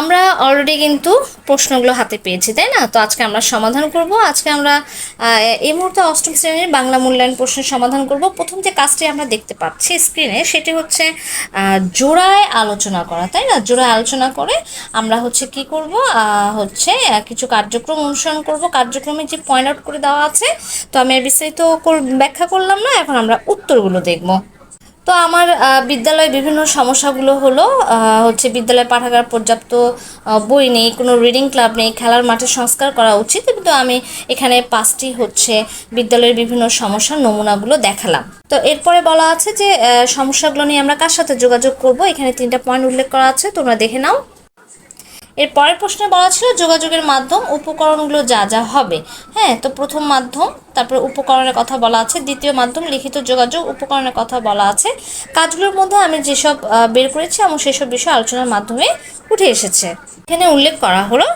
আমরা অলরেডি কিন্তু প্রশ্নগুলো হাতে পেয়েছি, তাই না? তো আজকে আমরা সমাধান করব। আজকে আমরা এই মুহূর্তে অষ্টম শ্রেণির বাংলা মূল্যায়ন প্রশ্নের সমাধান করব। প্রথম যে কাজটি আমরা দেখতে পাচ্ছি স্ক্রিনে সেটি হচ্ছে জোড়ায় আলোচনা করা, তাই না? জোড়ায় আলোচনা করে আমরা হচ্ছে কি করব? হচ্ছে কিছু কার্যক্রম অনুসরণ করব। কার্যক্রমে যে পয়েন্ট আউট করে দেওয়া আছে, তো আমি আর বিস্তারিত ব্যাখ্যা করলাম না, এখন আমরা উত্তরগুলো দেখব। তো আমার বিদ্যালয়ে বিভিন্ন সমস্যাগুলো হলো হচ্ছে বিদ্যালয়ে পাঠাগার পর্যাপ্ত বই নেই, কোনো রিডিং ক্লাব নেই, খেলার মাঠে সংস্কার করা উচিত, কিন্তু আমি এখানে পাঁচটি হচ্ছে বিদ্যালয়ের বিভিন্ন সমস্যার নমুনাগুলো দেখালাম। তো এরপরে বলা আছে যে সমস্যাগুলো নিয়ে আমরা কার সাথে যোগাযোগ করব? এখানে তিনটা পয়েন্ট উল্লেখ করা আছে, তোমরা দেখে নাও। এর পরের প্রশ্নে বলা ছিল যোগাযোগের মাধ্যম, উপকরণগুলো যা যা হবে। হ্যাঁ তো প্রথম মাধ্যম, তারপরে উপকরণের কথা বলা আছে। দ্বিতীয় মাধ্যম, লিখিত যোগাযোগ, উপকরণের কথা বলা আছে। কাজগুলোর মধ্যে আমি যেসব বের করেছি এবং সেসব বিষয় আলোচনার মাধ্যমে উঠে এসেছে। এখানে উল্লেখ করা হলো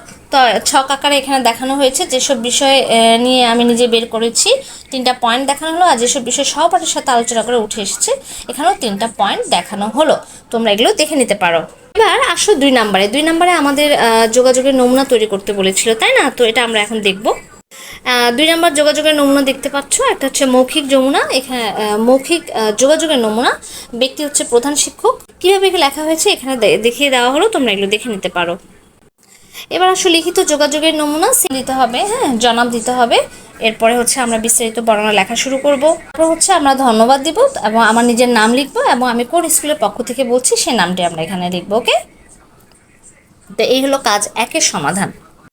ছক আকারে এখানে দেখানো হয়েছে যেসব বিষয় নিয়ে আমি নিজে বের করেছি। তিনটা পয়েন্ট দেখানো হলো আর যেসব বিষয় সহপাঠীর সাথে আলোচনা করে উঠে এসেছে, এখানেও তিনটা পয়েন্ট দেখানো হলো। তোমরা এগুলো দেখে নিতে পারো। এবার আসো দুই নাম্বারে। দুই নম্বরে আমাদের যোগাযোগের নমুনা তৈরি করতে বলেছিল, তাই না? তো এটা আমরা এখন দেখব। দুই নম্বর যোগাযোগের নমুনা দেখতে পাচ্ছ, একটা হচ্ছে মৌখিক যমুনা। এখানে মৌখিক যোগাযোগের নমুনা। ব্যক্তি হচ্ছে প্রধান শিক্ষক। কীভাবে লেখা হয়েছে, এখানে দেখিয়ে দেওয়া হলো, তোমরা এগুলো দেখে নিতে পারো। এবার আসলে লিখিত যোগাযোগের নমুনা দিতে হবে হ্যাঁ জনাব দিতে হবে। এরপরে হচ্ছে আমরা বিস্তারিত বর্ণনা লেখা শুরু করব। তারপর হচ্ছে আমরা ধন্যবাদ দিব এবং আমার নিজের নাম লিখব এবং আমি কোন স্কুলের পক্ষ থেকে বলছি সেই নামটি আমরা এখানে লিখব, ওকে? তো এই হলো কাজ একের সমাধান।